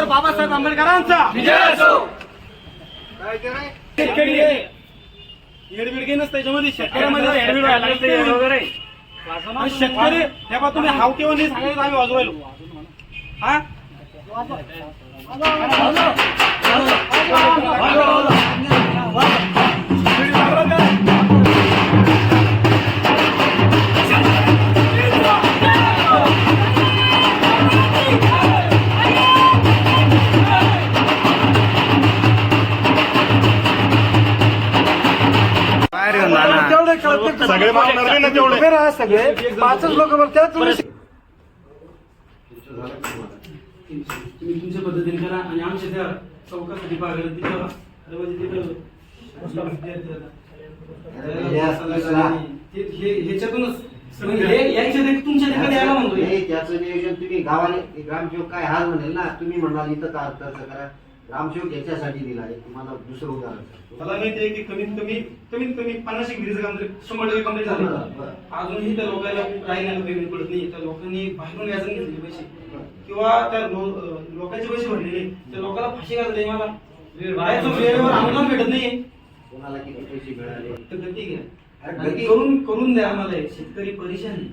Doctor Babasaheb आंबेडकरांचा. शेतकरी त्याच्यामध्ये शेतकऱ्यामध्ये येडबिड व्हायला लागले. आणि शेतकरी तेव्हा तुम्ही हावटीवर सांगायचं आम्ही वाजू हा सगळे मागणार नाही ना तेवढे. सगळे. पाचच लोक त्याच तुम्ही तुमच्या पद्धतीने करा आणि आमच्या त्या चौकासाठी अरे म्हणजे तिथं ह्याच्यातूनच त्याचं नियोजन तुम्ही गावाने ग्रामसेवक काय हाल म्हणेल ना तुम्ही म्हणाल इथं का करा. ग्रामसेवक याच्यासाठी दिला आहे. तुम्हाला दुसरं उदाहरण सांगतो. मला माहिती आहे की कमीत कमी कमीत कमी पन्नास एक विहिरीचं काम तरी शंभर टक्के कंप्लीट झालं. बरं. अजूनही त्या लोकांना राहिल्याला पेमेंट पडत नाही. त्या लोकांनी बाहेरून व्याजून घेतलेले पैसे. किंवा त्या लो- अं, लोकांचे पैसे भरलेले. त्या लोकांना फाशी घालते मला. बाहेरचं वेळेवर अनुदान भेटत नाही. कोणाला किती पैसे मिळाले? तर गती घ्या. अरे आणि गती- करून करून द्या आम्हाला. हे. शेतकरी परेशान आहे.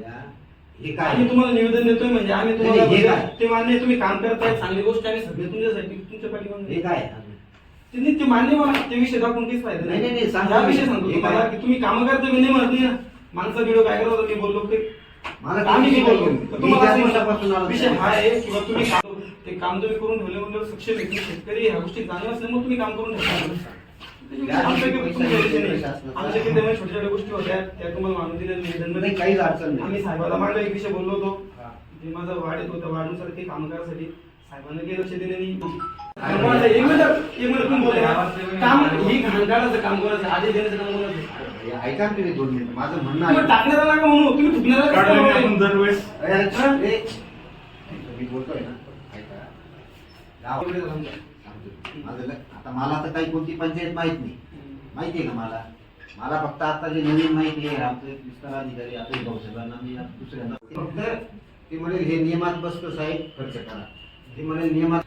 या, हे काय? आम्ही तुम्हाला निवेदन देतोय म्हणजे आम्ही तुम्हाला नाही, हे काय? ते मान्य आहे, तुम्ही काम करताय. चांगली गोष्ट आहे सगळे तुमच्यासाठी तुमच्या हे पाठीमागे काय? ते मान्य मला. ते विषय दाखवून काहीच फायदा नाही, नाही, नाही, सांगा. हा विषय सांगतो हे तुम्हाला? की तुम्ही काम करता मी नाही म्हणत नाही ना माणसा व्हिडिओ काय करत होता मी बोललो ते मला आम्ही बोललो? तर तुम्हाला असं विषय हा आहे तुम्ही काम ते काम तुम्ही करून ठेवले म्हणजे सक्षम आहे. तुम्ही शेतकरी ह्या गोष्टी जाणीव असल्यामुळे तुम्ही काम करून ठेवता. आमच्या छोट्या छोट्या गोष्टी होत्या त्या तुम्हाला मानून दिल्या नाही, मध्ये काहीच अडचण नाही. आम्ही साहेबाला मांडलं एक विषय बोललो होतो. ते माझा वाढ येत होता वाढनुसार ते काम करायसाठी साहेबांना काही लक्ष दिले नाही. माझं एक मिनिट एक मिनिट तुम्ही बोलले ना. काम ही करायचं आधी देण्याचं काम करायचं. हे ऐका तुम्ही दोन मिनिटं. माझं म्हणणं टाकण्याला नका म्हणू तुम्ही? दरवेळेस मी बोलतोय ना. गावाकडे सांगतो. माझं आता मला तर काही कोणती पंचायत माहीत नाही. माहिती आहे का मला? मला फक्त आता जे नवीन माहिती आहे आमचे विस्तार अधिकारी आता भाऊसाहेबांना मी आता दुसऱ्यांदा फक्त ते म्हणेल हे नियमात बसतो साहेब खर्च करा. ते म्हणेल नियमात